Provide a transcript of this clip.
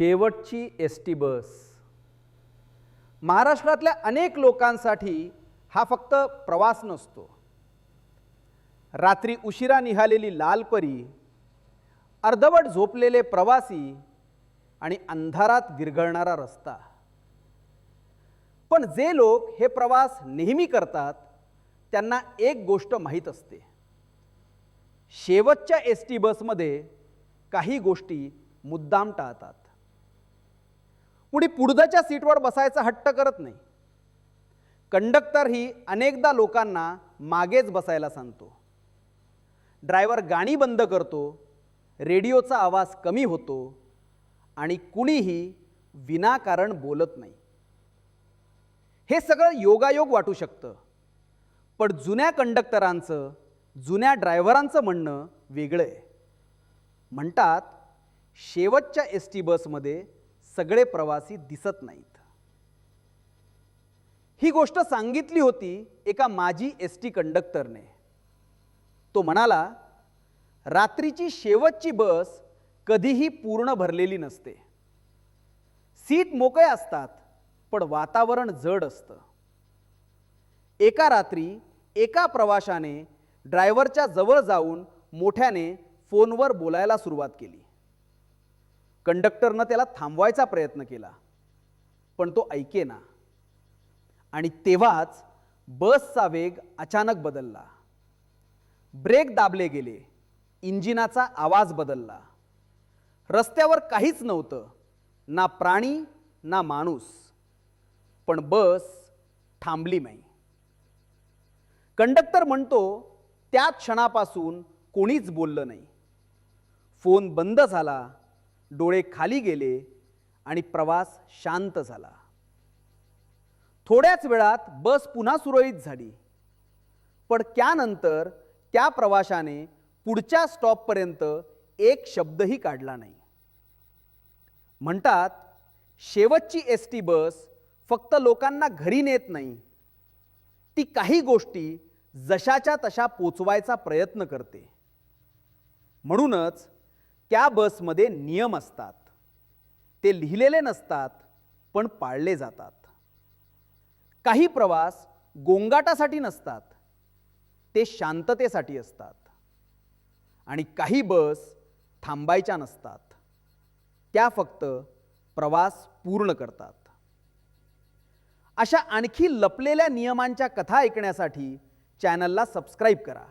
शेवटची S T bus. महाराष्ट्रातल्या अनेक लोकांसाठी हा फक्त प्रवास नसतो. रात्री उशिरा निघालेली लालपरी अर्धवट झोपलेले प्रवासी आणि अंधारात गिरघळणारा रस्ता. पण जे लोक हे प्रवास नेहमी करतात त्यांना एक गोष्ट माहीत असते. शेवटच्या एस टी बसमध्ये काही गोष्टी मुद्दाम टाळतात. कुणी पुढच्या सीटवर बसायचा हट्ट करत नाही. कंडक्टर ही अनेकदा लोकांना मागेच बसायला सांगतो. ड्रायव्हर गाणी बंद करतो रेडिओचा आवाज कमी होतो आणि कुणीही विनाकारण बोलत नाही. हे सगळं योगायोग वाटू शकतं. पण जुन्या कंडक्टरांचं जुन्या ड्रायव्हरांचं म्हणणं वेगळं आहे. म्हणतात शेवटच्या एस टी बसमध्ये सगळे प्रवासी दिसत नाहीत. ही गोष्ट सांगितली होती एका माजी एस टी कंडक्टरने. तो म्हणाला रात्रीची शेवटची बस कधीही पूर्ण भरलेली नसते. सीट मोकळे असतात पण वातावरण जड असतं. एका रात्री एका प्रवाशाने ड्रायव्हरच्या जवळ जाऊन मोठ्याने फोनवर बोलायला सुरुवात केली. कंडक्टरनं त्याला थांबवायचा प्रयत्न केला. पण तो ऐकेना. आणि तेव्हाच बसचा वेग अचानक बदलला. ब्रेक दाबले गेले. इंजिनाचा आवाज बदलला. रस्त्यावर काहीच नव्हतं. ना प्राणी ना माणूस. पण बस थांबली नाही. कंडक्टर म्हणतो त्या क्षणापासून कोणीच बोललं नाही. फोन बंद झाला डोळे खाली गेले आणि प्रवास शांत झाला. थोड्याच वेळात बस पुन्हा सुरळीत झाली. पण त्यानंतर त्या प्रवाशाने पुढच्या स्टॉपपर्यंत एक शब्दही काढला नाही. म्हणतात शेवटची एस टी बस फक्त लोकांना घरी नेत नाही. ती काही गोष्टी जशाच्या तशा पोचवायचा प्रयत्न करते. म्हणूनच त्या बसमध्ये नियम असतात. ते लिहिलेले नसतात पण पाळले जातात. काही प्रवास गोंगाटासाठी नसतात ते शांततेसाठी असतात. आणि काही बस थांबायच्या नसतात. त्या फक्त प्रवास पूर्ण करतात. अशा आणखी लपलेल्या नियमांच्या कथा ऐकण्यासाठी चॅनलला सबस्क्राईब करा.